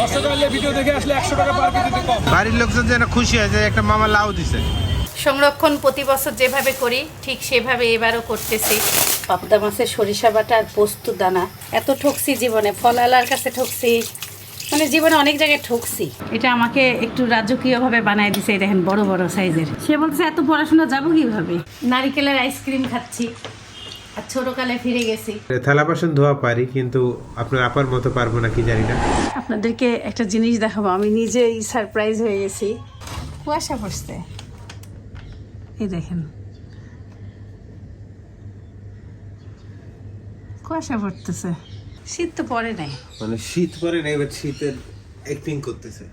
দশ টাকা ভিডিও দেখে আসলে একশো টাকা পার কেজিতে কম। বাড়ির লোকজন যেন খুশি হয় যে একটা মামা লাউ দিছে। সংরক্ষণ প্রতি বছর যেভাবে করি ঠিক সেভাবে এবারও করতেছি। পাবদা মাছের সরিষা বাটা আর পোস্ত দানা এত ঠকছি জীবনে ফলালার কাছে ঠকছি। মানে জীবনে অনেক জায়গায় ঠকছি। এটা আমাকে একটু রাজকীয়ভাবে বানায় দিছে দেখেন বড় বড় সাইজের সে বলছে এত পড়াশোনা যাব কীভাবে? নারিকেলের আইসক্রিম খাচ্ছি। আর ছোটকালে ফিরে গেছি। থালা বাসন ধোয়া পারি কিন্তু আপনার আপার মতো পারব না কি জানি না। আপনাদেরকে একটা জিনিস দেখাবো আমি নিজেই সারপ্রাইজ হয়ে গেছি। কুয়াশা পড়ছে। এই দেখেন। কুয়াশা পড়তেছে। শীত তো পড়ে নাই। মানে শীত পরে না এবার শীতের অ্যাক্টিং করতেছে।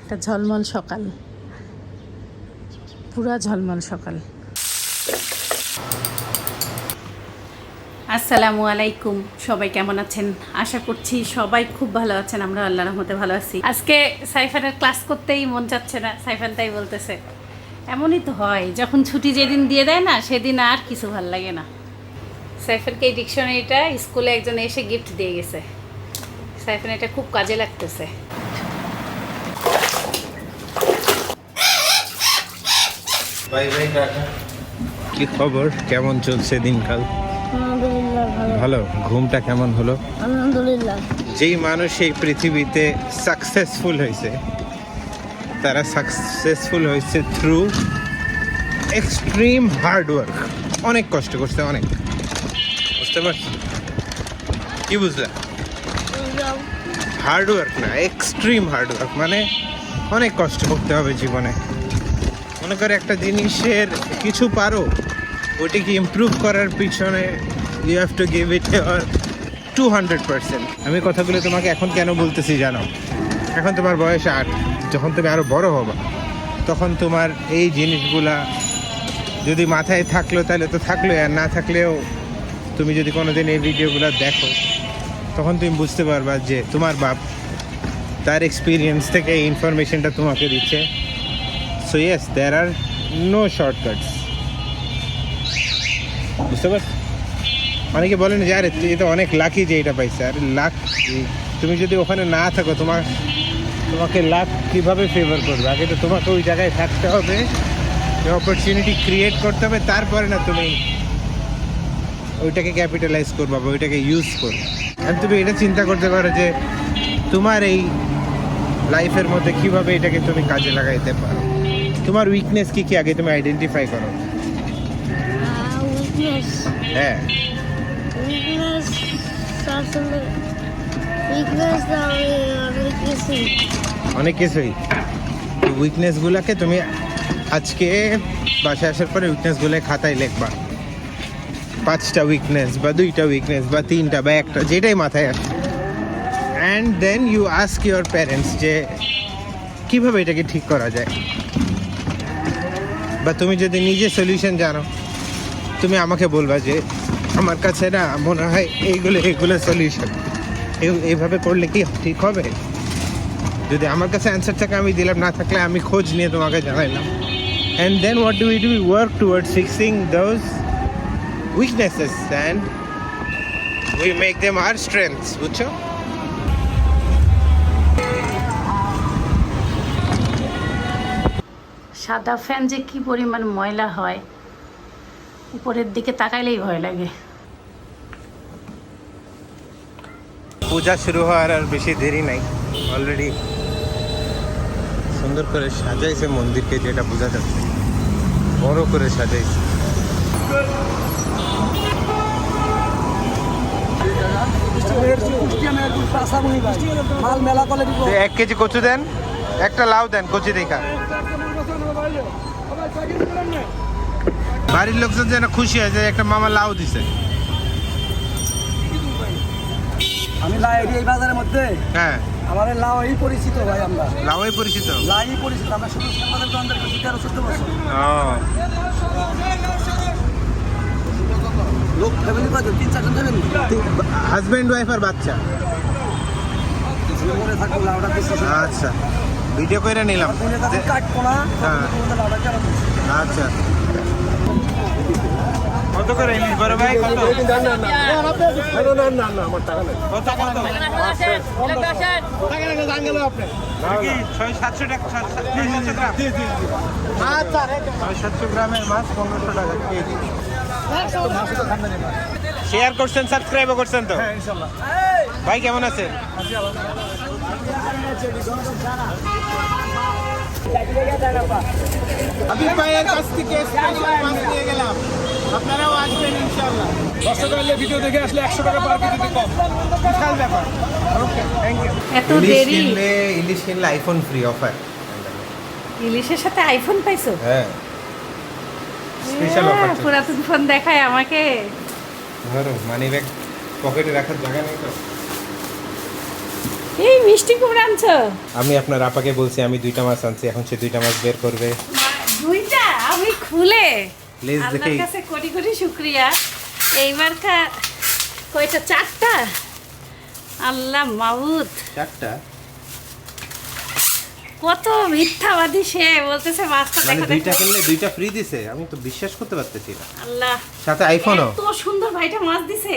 একটা ঝলমল সকাল। পুরা ঝলমল সকাল। আসসালামু আলাইকুম। সবাই কেমন আছেন? আশা করছি সবাই খুব ভালো আছেন। আমরা আল্লাহ রহমতে ভালো আছি। আজকে সাইফানের ক্লাস করতেই মন চাচ্ছে না সাইফান তাই বলতেছে। এমনই তো হয় যখন ছুটি যেদিন দিয়ে দেয় না সেদিন আর কিছু ভালো লাগে না। সাইফানকে এই ডিকশনারিটা স্কুলে একজন এসে গিফট দিয়ে গেছে। সাইফান এটা খুব কাজে লাগতেছে। কি খবর? কেমন চলছে দিনকাল? ভালো? ঘুমটা কেমন হলো? আলহামদুলিল্লাহ। যেই মানুষ এই পৃথিবীতে সাকসেসফুল হয়েছে তারা সাকসেসফুল হয়েছে থ্রু এক্সট্রিম হার্ড ওয়ার্ক অনেক কষ্ট করছে অনেক। বুঝতে পারছি কি বুঝলা হার্ড ওয়ার্ক না এক্সট্রিম হার্ড ওয়ার্ক মানে অনেক কষ্ট করতে হবে জীবনে। মনে করে একটা জিনিসের কিছু পারো ওইটাকে ইম্প্রুভ করার পিছনে you have to give it your two hundred percent আমি কথাগুলো তোমাকে এখন কেন বলতেছি জানো? এখন তোমার বয়স আট। যখন তুমি আরও বড় হবা তখন তোমার এই জিনিসগুলা যদি মাথায় থাকল তাহলে তো থাকল আর না থাকলেও তুমি যদি কোনোদিন এই ভিডিওগুলো দেখো তখন তুমি বুঝতে পারবা যে তোমার বাপ তার এক্সপিরিয়েন্স থেকে এই ইনফরমেশনটা তোমাকে দিচ্ছে। So yes there are no shortcuts বুঝতে পারছ? অনেকে বলেন যে আরে তো অনেক লাকি যে এটা পাইছে। আর লাক তুমি যদি ওখানে না থাকো তোমার তোমাকে লাক কীভাবে ফেভার করবে? আগে তো তোমাকে ওই জায়গায় থাকতে হবে অপরচুনিটি ক্রিয়েট করতে হবে তারপরে না তুমি ওইটাকে ক্যাপিটালাইজ করবা বা ওইটাকে ইউজ করবে। আর তুমি এটা চিন্তা করতে পারো যে তোমার এই লাইফের মধ্যে কীভাবে এটাকে তুমি কাজে লাগাইতে পারো? তোমার উইকনেস কী কী? আগে তুমি আইডেন্টিফাই করো। হ্যাঁ উইকনেস আসলে উইকনেস আমি অনেক কিছুই। উইকনেসগুলোকে তুমি আজকে বাসায় আসার পরে উইকনেসগুলো খাতায় লিখবা। পাঁচটা উইকনেস বা দুইটা উইকনেস বা তিনটা বা একটা, যেটাই মাথায় আসে। And then you ask your parents যে, কীভাবে এটাকে ঠিক করা যায়? বা তুমি যদি নিজে সলিউশন জানো, তুমি আমাকে বলবা যে আমার কাছে না মনে হয় এইগুলো এইগুলো সলিউশন এইভাবে করলে কি ঠিক হবে? যদি আমার কাছে অ্যান্সার থাকে, আমি দিলাম, না থাকলে আমি খোঁজ নিয়ে তোমাকে জানাইলাম। And then what do we work toward fixing those weaknesses and we make them our strength বুঝছ? সাদা ফ্যান যে কি পরিমাণ ময়লা হয় উপরের দিকে তাকাইলেই ভয় লাগে। পূজা শুরু হওয়ার আর বেশি দেরি নাই। অলরেডি সুন্দর করে সাজাইছে মন্দিরকে যেটা বোঝা যাচ্ছে। বড় করে সাজাইছে। মাল মেলা কলে দিব তো এক কেজি কচু দেন একটা লাউ দেন কচি দেখা। বাড়ির লোকজন যেন খুশি হয় যে একটা মামা লাউ দিছে। আমি লাই এই বাজারের মধ্যে? হ্যাঁ। আমাদের লাউ এই পরিচিত ভাই আমরা। লাউই পরিচিত? লাই পরিচিত আমরা শুধু আমাদের করছি তেরো চোদ্দ বছর। ও। লোক ফ্যামিলি কয়জন তিন চারজন যাবেন হাজব্যান্ড ওয়াইফ আর বাচ্চা। মনে থাকব লাউটা বেশি আচ্ছা। করে না হ্যাঁ। কত করে ইলিশ বড় ভাই কত? কত কত কি ছয় সাতশো টাকা ছয় সাতশো গ্রাম। ছয় সাতশো গ্রামের মাছ টাকা কেজি। শেয়ার করছেন সাবস্ক্রাইবও করছেন তো? ভাই কেমন আছেন? হাবিব ভাইয়ের কাছ থেকে স্পেশাল মাছ নিয়ে গেলাম। আপনারাও আসবেন ইনশাআল্লাহ। দর্শকের ভিডিও দেখে আসলে একশো টাকা পার কেজিতে কম। বিশাল ব্যাপার। ওকে থ্যাংক ইউ এত দেরি? কিনলে ইলিশ কিনলে আইফোন ফ্রি অফার ইলিশের সাথে আইফোন পাইছো? হ্যাঁ। স্পেশাল অফার পুরাতন ফোন দেখায় আমাকে। ধরো মানি ব্যাগ পকেটে রাখার জায়গা নেই তো? এই মিষ্টি কুমড়া আনছো? আমি আপনার আপাকে বলছি আমি দুইটা মাছ আনছি এখন সে দুইটা মাছ বের করবে। দুইটা? আমি খুলে। লেজ আল্লাহর দেখেই কাছে কোটি কোটি শুক্রিয়া। এইবার কা কয়টা? চারটা? আল্লাহ মাউদ। চারটা? কত মিথ্যাবাদী সে বলতেছে মাছটা মানে দেখো দুইটা দেখো কিনলে দুইটা ফ্রি দিছে আমি তো বিশ্বাস করতে পারতেছি না। আল্লাহ। সাথে আইফোনও এত সুন্দর ভাইটা মাছ দিছে।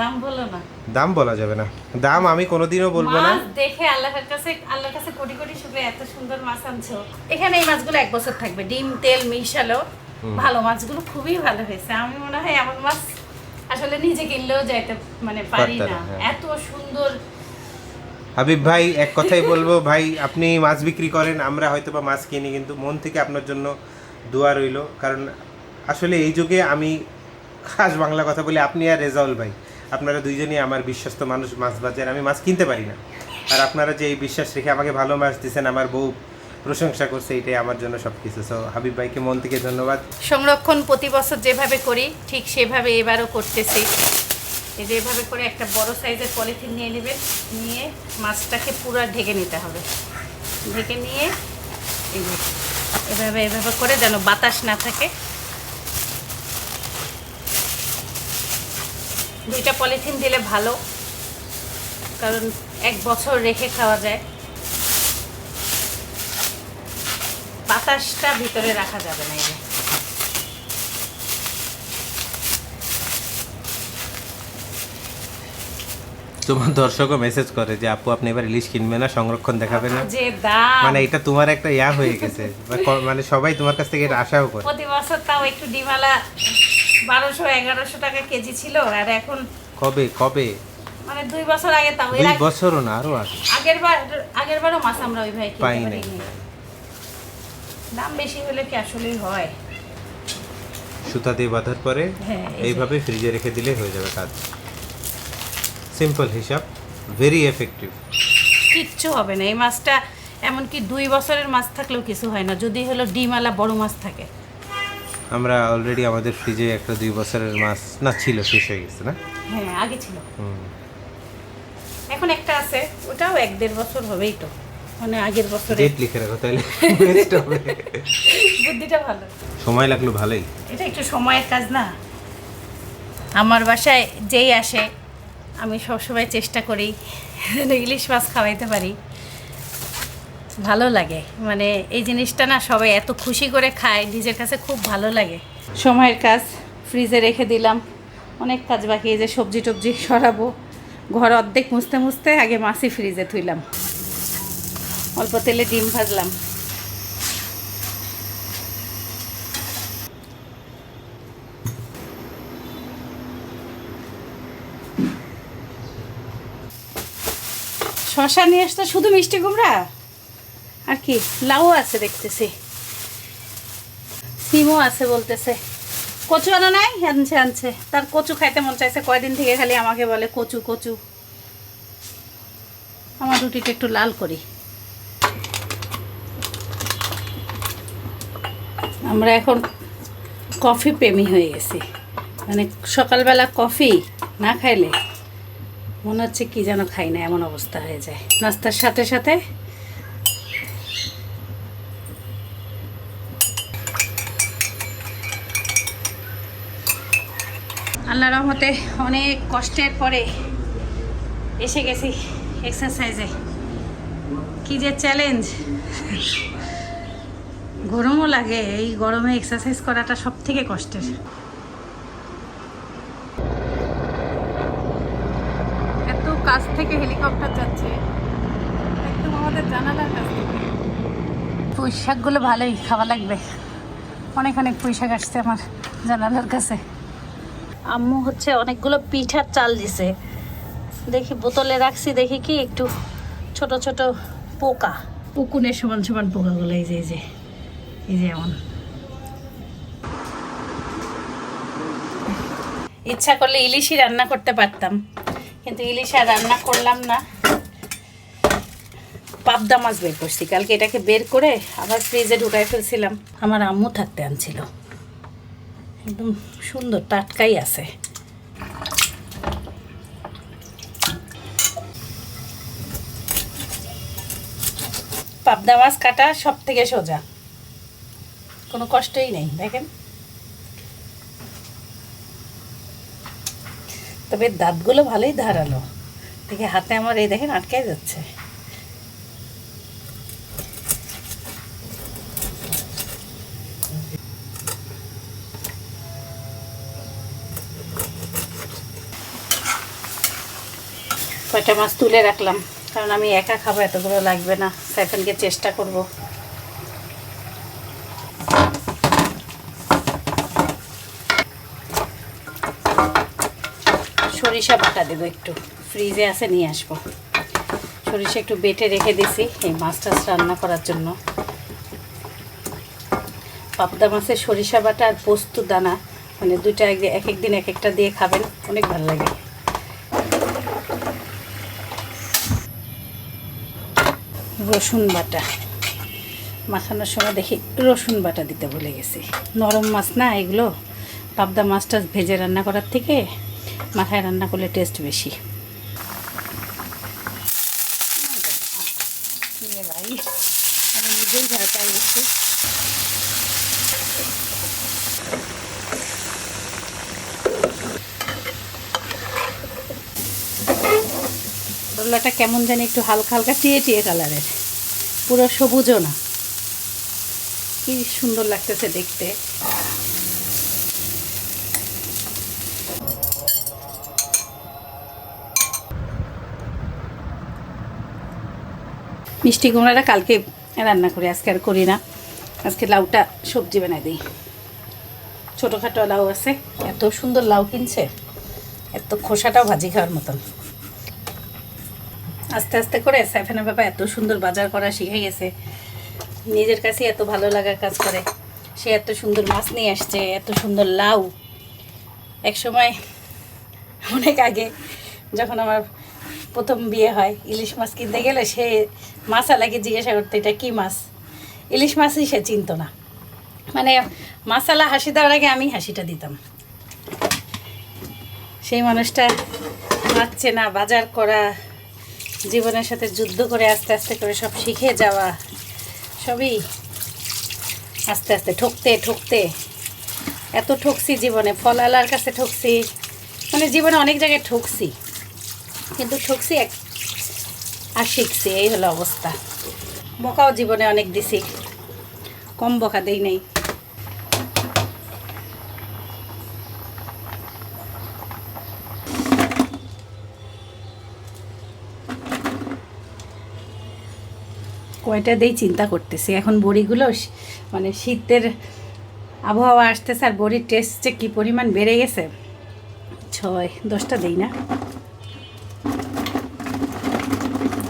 দাম বলো না। দাম বলা যাবে না। দাম আমি কোনোদিনও বলব না। দেখে আল্লাহর কাছে আল্লাহর কাছে কোটি কোটি শুক্রিয়া এত সুন্দর মাছ আনছো। এখানে এই মাছগুলো এক বছর থাকবে। ডিম তেল মিশালো ভালো মাছগুলো খুবই ভালো হয়েছে। আমি মনে হয় এমন মাছ আসলে নিজে কিনলেও যাইতে মানে পারি না। হ্যাঁ। এত সুন্দর। হাবিব ভাই এক কথাই বলব ভাই আপনি মাছ বিক্রি করেন আমরা হয়তো বা মাছ কিনি কিন্তু মন থেকে আপনার জন্য দোয়া রইল। কারণ আসলে এই যুগে আমি খাস বাংলা কথা বলি আপনি আর রেজাউল ভাই। আপনারা দুইজনই আমার বিশ্বস্ত মানুষ, মাছ বাজার। আমি মাছ কিনতে পারি না। আর আপনারা যে এই বিশ্বাস রেখে আমাকে ভালো মাছ দিচ্ছেন আমার বউ প্রশংসা করছে, এটাই আমার জন্য সব কিছু সো হাবিব ভাইকে মন থেকে ধন্যবাদ। সংরক্ষণ প্রতি বছর যেভাবে করি, ঠিক সেভাবে এবারও করতেছি। এই যে এভাবে করে একটা বড় সাইজের পলিথিন নিয়ে নেবেন, নিয়ে মাছটাকে পুরো ঢেকে নিতে হবে। ঢেকে নিয়ে এভাবে এভাবে করে যেন বাতাস না থাকে। দুইটা পলিথিন দিলে ভালো কারণ এক বছর রেখে খাওয়া যায়। বাতাসটা ভিতরে রাখা যাবে না এই তোমার দর্শকও মেসেজ করে যে আপু আপনি এবার ইলিশ কিনবে না সংরক্ষণ দেখাবে না? যে দাম মানে এটা তোমার একটা ইয়া হয়ে গেছে। মানে সবাই তোমার কাছ থেকে এটা আশাও করে। প্রতি বছর তাও একটু ডিমালা বারোশো এগারোশো টাকা কেজি ছিল আর এখন কবে কবে? মানে দুই বছর আগে তাও। দুই বছরও না আরও আগে। আগের বার আগের বারও মাছ আমরা ওই ভাই পাই নাই। দাম বেশি হলে কি আসলেই হয়? সুতা দিয়ে বাঁধার পরে হ্যাঁ, এইভাবে ফ্রিজে রেখে দিলে হয়ে যাবে কাজ। সিম্পল হিসাব ভেরি এফেক্টিভ কিচ্ছু হবে না। এই মাছটা এমনকি দুই বছরের মাছ থাকলেও কিছু হয় না। যদি হলো ডিমালা বড় মাছ থাকে। আমরা অলরেডি আমাদের ফ্রিজে একটা দুই বছরের মাছ না ছিল শেষ হয়ে গেছে না? হ্যাঁ আগে ছিল। হুম। এখন একটা আছে ওটাও এক দেড় বছর হবেই তো। মানে আগের বছরে। ডেট লিখে রাখো তাহলে। Waste হবে। বুদ্ধিটা ভালো। সময় লাগল ভালোই। এটা একটু সময়ের কাজ না? আমার বাসায় যেই আসে আমি সবসময় চেষ্টা করি ইলিশ মাছ খাওয়াইতে পারি। ভালো লাগে। মানে এই জিনিসটা না সবাই এত খুশি করে খায়, নিজের কাছে খুব ভালো লাগে। সময়ের কাজ, ফ্রিজে রেখে দিলাম। অনেক কাজ বাকি যে সবজি টবজি সরাবো। ঘর অর্ধেক মুছতে মুছতে আগে মাছই ফ্রিজে থুইলাম। অল্প তেলে ডিম ভাজলাম। শশা নিয়ে আসতো শুধু মিষ্টি কুমড়া? আর কি, লাউ আছে দেখতেছি। সিমও আছে বলতেছে। কচু আনো নাই? আনছে আনছে। তার কচু খাইতে মন চাইছে, কয়দিন থেকে খালি আমাকে বলে কচু কচু। আমার রুটিটা একটু লাল করি। আমরা এখন কফি প্রেমী হয়ে গেছি। মানে সকালবেলা কফি না খাইলে মনে হচ্ছে কি যেন খাই না, এমন অবস্থা হয়ে যায়। নাস্তার সাথে সাথে আল্লাহ রহমতে অনেক কষ্টের পরে এসে গেছি এক্সারসাইজে কী যে চ্যালেঞ্জ গরমও লাগে, এই গরমে এক্সারসাইজ করাটা সব থেকে কষ্টের। এত কাছ থেকে হেলিকপ্টার যাচ্ছে, একদম আমাদের জানালার কাছ থেকে। ভালোই খাওয়া লাগবে। অনেক অনেক পুঁইশাক আসছে আমার জানালার কাছে। আম্মু হচ্ছে অনেকগুলো পিঠার চাল দিছে। দেখি বোতলে রাখছি, দেখি কি একটু ছোট ছোট পোকা। উকুনের সমান সমান পোকাগুলো, এই যে এই যে এই যে এমন। ইচ্ছা করলে ইলিশই রান্না করতে পারতাম, কিন্তু ইলিশ আর রান্না করলাম না। পাবদা মাছ বের করছি, কালকে এটাকে বের করে আবার ফ্রিজে ঢুকাই ফেলছিলাম। আমার আম্মু থাকতে আনছিল। একদম সুন্দর টাটকাই আছে। পাবদা মাছ কাটা সব থেকে সোজা। কোনো কষ্টই নেই, দেখেন। তবে দাঁতগুলো ভালোই ধারালো। দেখে হাতে আমার এই দেখেন আটকে যাচ্ছে। কয়টা মাছ তুলে রাখলাম। কারণ আমি একা খাব, এতগুলো লাগবে না। সাইফানকে চেষ্টা করব। সরিষা বাটা দেবো একটু। ফ্রিজে আছে, নিয়ে আসব। সরিষা একটু বেটে রেখে দিছি এই মাছ টাছ রান্না করার জন্য। পাবদা মাছের সরিষা বাটা আর পোস্ত দানা মানে দুইটা এক এক দিন এক একটা দিয়ে খাবেন, অনেক ভালো লাগে। রসুন বাটা। মাখানোর সময় দেখি রসুন বাটা দিতে ভুলে গেছি। নরম মাছ না এগুলো? পাবদা মাছ টাছ ভেজে রান্না করার থেকে মাথায় রান্না করলে টেস্ট বেশি। ভাই নিজেই কেমন জানি একটু হালকা হালকা টিয়ে টিয়ে কালারের পুরো সবুজও না। কি সুন্দর লাগতেছে দেখতে। মিষ্টি কুমড়াটা কালকে রান্না করি, আজকে আর করি না। আজকে লাউটা সবজি বানাই দিই। ছোটোখাটো লাউ আছে, এত সুন্দর লাউ কিনছে, এত খোসাটাও ভাজি খাওয়ার মতন। আস্তে আস্তে করে সাইফানের বাবা এত সুন্দর বাজার করা শিখে গেছে। নিজের কাছে এত ভালো লাগার কাজ করে। সে এত সুন্দর মাছ নিয়ে আসছে, এত সুন্দর লাউ। এক সময়, অনেক আগে যখন আমার প্রথম বিয়ে হয়, ইলিশ মাছ কিনতে গেলে সে মাছালাকে জিজ্ঞাসা করতে, এটা কী মাছ? ইলিশ মাছই সে চিনতো না। মানে মাসালা হাসি দেওয়ার আগে আমি হাসিটা দিতাম। সেই মানুষটা মাছ না, বাজার করা জীবনের সাথে যুদ্ধ করে আস্তে আস্তে করে সব শিখে যাওয়া, সবই আস্তে আস্তে, ঠকতে ঠকতে। এত ঠকছি জীবনে ফলালার কাছে ঠকছি। মানে জীবনে অনেক জায়গায় ঠকছি, কিন্তু ঠকছি এক, আর শিখছি, এই হলো অবস্থা। বকাও জীবনে অনেক দিছি। কম বকা দেই নেই। কয়টা দিয়েই চিন্তা করতেছি। এখন বড়িগুলো মানে শীতের আবহাওয়া আসতেছে আর বড়ির টেস্ট যে কী পরিমাণ বেড়ে গেছে, ছয়, দশটা দেই না।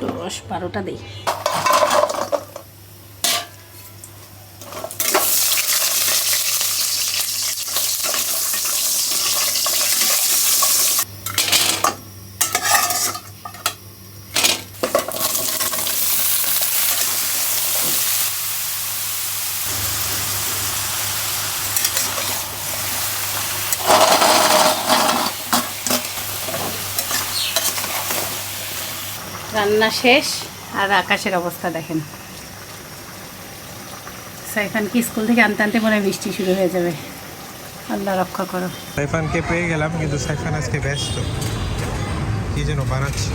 দশ, বারোটা দেই। রান্না শেষ আর আকাশের অবস্থা দেখেন। সাইফান কি স্কুল থেকে আনতে আনতে মনে হয় বৃষ্টি শুরু হয়ে যাবে। আল্লাহ রক্ষা করো। সাইফানকে পেয়ে গেলাম কিন্তু সাইফান আজকে ব্যস্ত। কি যেন বানাচ্ছে।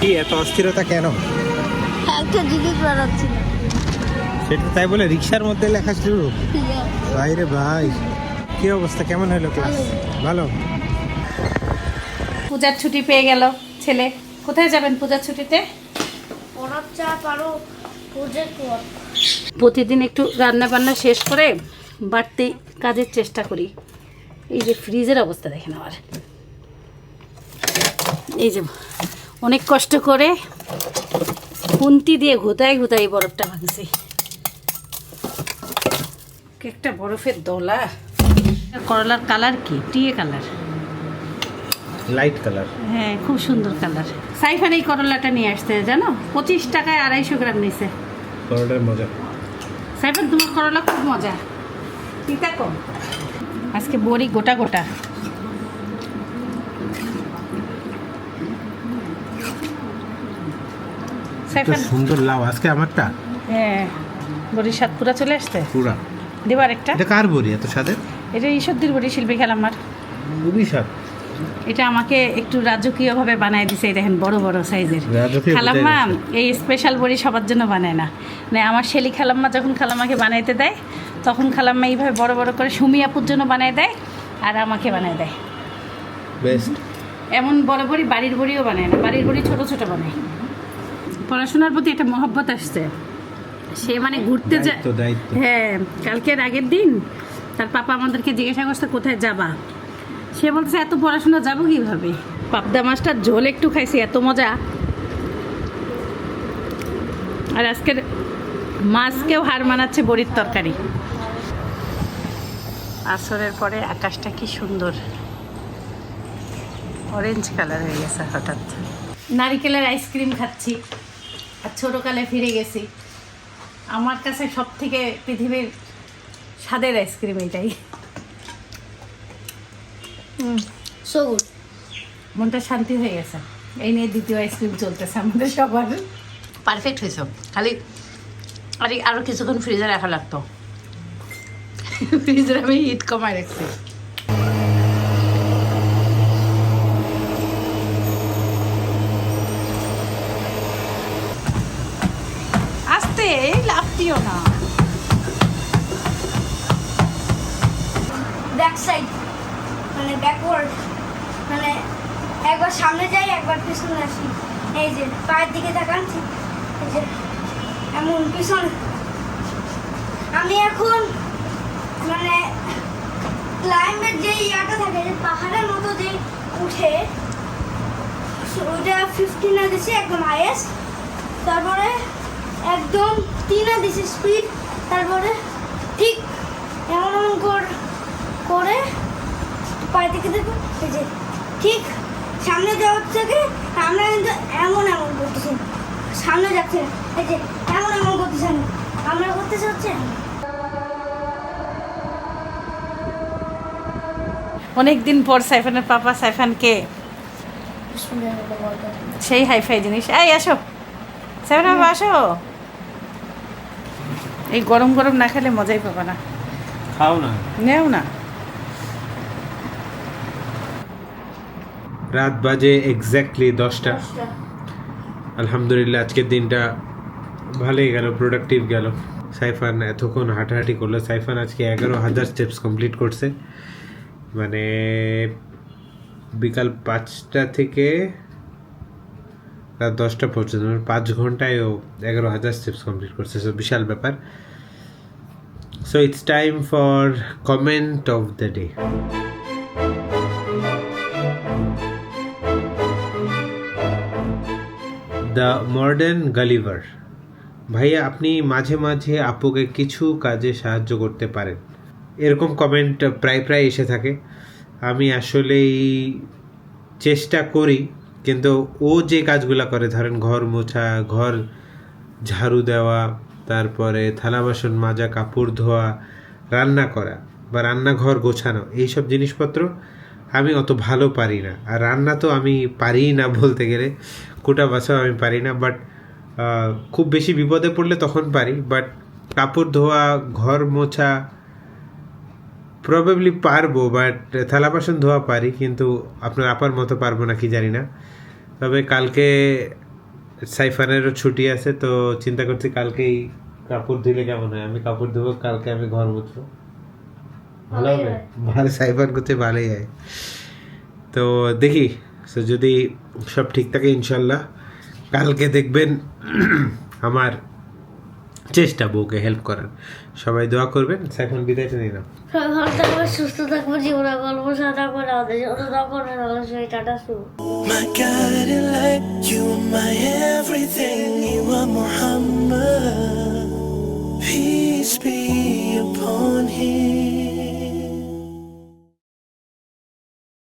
কি এত অস্থিরতা কেন? একটা জিনিস বানাচ্ছি সেটা তাই বলে রিক্সার মধ্যে লেখা শুরু? বাইরে ভাই। কি অবস্থা? কেমন হলো ক্লাস? ভালো? পূজার ছুটি পেয়ে গেল ছেলে। কোথায় যাবেন পূজার ছুটিতে? চাপ আরও প্রজেক্ট ওয়ার্ক প্রতিদিন একটু রান্না বান্না শেষ করে বাড়তি কাজের চেষ্টা করি। এই যে ফ্রিজের অবস্থা দেখেন আমার এই যে অনেক কষ্ট করে খুন্তি দিয়ে ঘুতাই ঘুতাই বরফটা ভাঙছি। একটা বরফের দোলা। করলার কালার কি? টিয়ে কালার। Light colour. হ্যাঁ খুব সুন্দর কালার। সাইফান এই করলাটা নিয়ে আসতে জানো? পঁচিশ টাকায় আড়াইশো গ্রাম নিছে। করোটার মজা। সাইফান তোমার করলা খুব মজা। তিতা কম। আজকে বড়ি গোটা গোটা। সাইফান। সুন্দর লাউ আজকে আমারটা? হ্যাঁ বড়ির স্বাদ পুরা চলে আসছে? পুরা। দেবার একটা এটা কার বড়ি এত স্বাদের? এটা ঈশ্বরদীর বড়ি শিল্পী খেলামার খুবই স্বাদ। এটা আমাকে একটু রাজকীয়ভাবে বানায় দিছে এই দেখেন বড় বড় সাইজের। রাজকীয় খালাম্মা এই স্পেশাল বড়ি সবার জন্য বানায় না। মানে আমার শেলি খালাম্মা যখন খালাম্মাকে বানাইতে দেয় তখন খালাম্মা এইভাবে বড় বড় করে সুমি আপুর জন্য বানায় দেয় আর আমাকে বানায় দেয়। বেস্ট এমন বড় বড়ি বাড়ির বড়িও বানায় না বাড়ির বড়ি ছোট ছোট বানায়। পড়াশোনার প্রতি একটা মহব্বত আসছে। সে মানে ঘুরতে যায় হ্যাঁ কালকের আগের দিন তার পাপা আমাদেরকে জিজ্ঞাসা করছে কোথায় যাবা? সে বলছে, এত পড়াশোনা যাব কীভাবে? পাবদা মাছটার ঝোল একটু খাইছি, এত মজা। আর আজকের মাছকেও হার মানাচ্ছে বড়ির তরকারি। আসরের পরে আকাশটা কি সুন্দর। অরেঞ্জ কালার হয়ে গেছে হঠাৎ। নারিকেলের আইসক্রিম খাচ্ছি, আর ছোটোকালে ফিরে গেছি। আমার কাছে সব থেকে পৃথিবীর স্বাদের আইসক্রিম এটাই। সো গুড মনটা শান্তি হয়ে গেছে। এই নিয়ে দ্বিতীয় আইসক্রিম চলতেছে আমাদের সবার। পারফেক্ট হয়েছে। খালি আর আরও কিছুক্ষণ ফ্রিজে রাখা লাগতো। ফ্রিজে আমি হিট কমায় রাখছি। আস্তে এই লাভ দিও না। ব্যাক সাইড মানে ব্যাকওয়ার্ড মানে একবার সামনে যাই, একবার পিছনে আসি। এই যে, পায়ের দিকে তাকান এই যে, এমন, পিছনে। আমি এখন মানে ক্লাইম্বের যে ইয়াটা থাকে, যে পাহাড়ের মতো যে উঠে ওইটা ফিফটিনে দিছি, একদম হাইয়েস্ট তারপরে একদম তিনে দিছি স্পিড তারপরে ঠিক এমন এমন করে দিকে দেখো এই যে ঠিক সামনে যাওয়ার থেকে আমরা কিন্তু এমন এমন করতেছি। সামনে যাচ্ছে না এই যে এমন এমন করতেছি না। আমরা করতেছি হচ্ছে অনেক দিন পর সাইফানের পাপা সাইফানকে সেই হাইফাই জিনিস। এই আসো। সাইফান বাবা আসো। এই গরম গরম না খেলে মজাই পাবা না। খাও না। নেও না। রাত বাজে এক্স্যাক্টলি দশটা। আলহামদুলিল্লাহ আজকের দিনটা ভালোই গেল প্রোডাক্টিভ গেল। সাইফান এতক্ষণ হাঁটাহাঁটি করল। সাইফান আজকে এগারো হাজার স্টেপস কমপ্লিট করছে। মানে বিকাল পাঁচটা থেকে রাত দশটা পর্যন্ত মানে পাঁচ ঘন্টায় ও এগারো হাজার স্টেপস কমপ্লিট করছে। সো বিশাল ব্যাপার। So it's time for comment of the day the modern Gulliver. ভাইয়া, আপনি মাঝে মাঝে আপুকে কিছু কাজে সাহায্য করতে পারেন। এরকম কমেন্ট প্রায় প্রায় এসে থাকে। আমি আসলেই চেষ্টা করি, কিন্তু ও যে কাজগুলো করে, ধরেন ঘর মোছা, ঘর ঝাড়ু দেওয়া, তারপরে থালা বাসন মাজা, কাপড় ধোয়া, রান্না করা বা রান্নাঘর গোছানো, এইসব জিনিসপত্র আমি অত ভালো পারি না। আর রান্না তো আমি পারি না বলতে গেলে। কোটা বাছাও আমি পারি না বাট খুব বেশি বিপদে পড়লে তখন পারি বাট কাপড় ধোয়া, ঘর মোছা প্রবাবলি পারব বাট থালা বাসন ধোয়া পারি, কিন্তু আপনার আপার মতো পারব না, কি জানি না। তবে কালকে সাইফানেরও ছুটি আছে, তো চিন্তা করছি কালকেই কাপড় ধুলে কেমন হয়? আমি কাপড় ধুবো, কালকে আমি ঘর মুছবো। ভালো হবে ভালো সাইফান করতে ভালোই হয়। তো দেখি সো যদি সব ঠিক থাকে ইনশাল্লাহ। কালকে দেখবেন আমার চেষ্টা বউকে হেল্প করার। সবাই দোয়া করবেন এখন বিদায়টা নিলাম ভালো থাকবে সুস্থ থাকব জীবনে গল্প সাথে থাকব আমাদের যত তখন অবশ্যই টাটা শুরু My guiding light, you my everything, you are Muhammad. Peace be upon him.